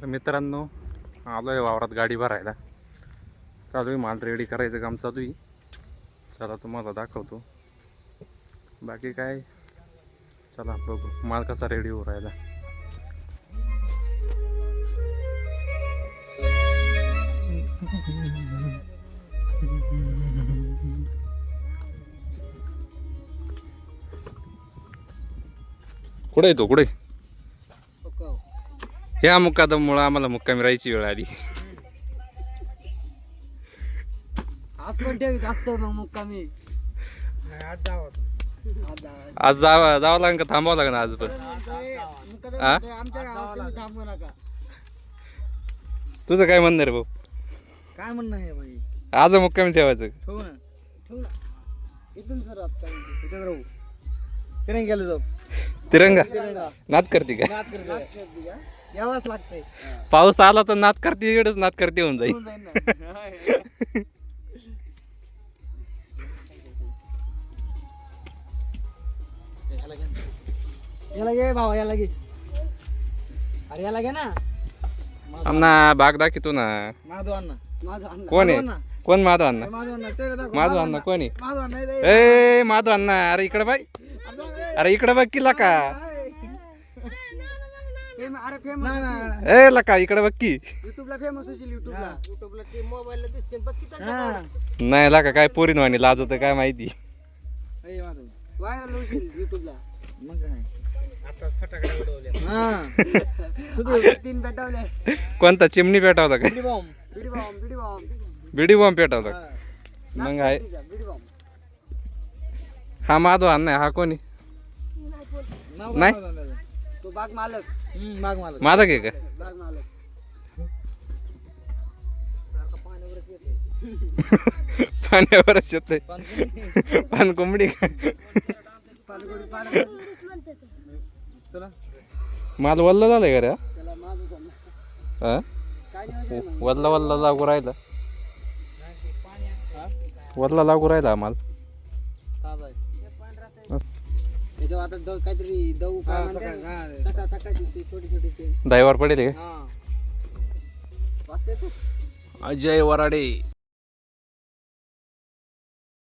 तर मित्रांनो आलो आहे वावरात गाडी भरायला. चालू आहे माल रेडी करायचं काम चालू आहे. चला तुम्हाला दाखवतो. बाकी काय? चला बघू. माल कसा रेडी होऊ राहिला. कुठे येतो कुठे ह्या मुक्कादममुळं आम्हाला मुक्कामी राहायची वेळ आली. आज पण ठेवीत असतो मग मुक्कामी. आज जावं. आज जावं. जावं लागेल का? थांबावं लागेल आज पण? आ? आमच्या गावात तुम्ही थांबू नका. तुझं काय म्हणणं रे भाऊ? काय म्हणणं आहे भाई आज मुक्कामी ठेवायचं ठेवू ना ठेवू ना. इथून सर आता इथं राहू. तिने गेलो जाऊ. तिरंगा? नाद करते का? यावंच लागतंय. पाऊस आला तर नाद करते इकडेच नाद करते होऊन जाईल. ना. याला घे भावा याला घे. अरे याला घे ना. आमना बाग ना. माधव अण्णा. माधव अण्णा. कोण आहे? कोण माधव अण्णा? माधव अण्णा. माधव कोण आहे? माधव अण्णा इथे. ए माधव अण्णा. अरे इकडे बाय अरे इकडे बघ की लका. अरे फेमस ए लका इकडे बघ की. युट्यूबला फेमस होशील युट्यूबला युट्यूबला ते मोबाईलला दिसते बघ नाही लका काय पोरीन वाणी लाजत काय माहिती. व्हायरल होशील युट्यूबला मग काय तीन कोणता चिमणी पेटावता काय बिडी बॉम्ब पेटावता मग आहे. हा माधव आण आहे, हा कोणी? नाही? तो बाग मालक. बाग मालक. माझा घे का? बाग मालक. पाण्यावरच येतंय. पान कोंबडी का माल वल्ल झालंय का रे? वल्ला वल्ला लागू राहिला. वल्ला लागू राहिला माल. आहे. त्याच्यावर आता दव काहीतरी दव काय म्हणते सकाळ सकाळची ती छोटी छोटी ते. ड्रायव्हर पडेल का हा. वाचते तू. अजय वराडे.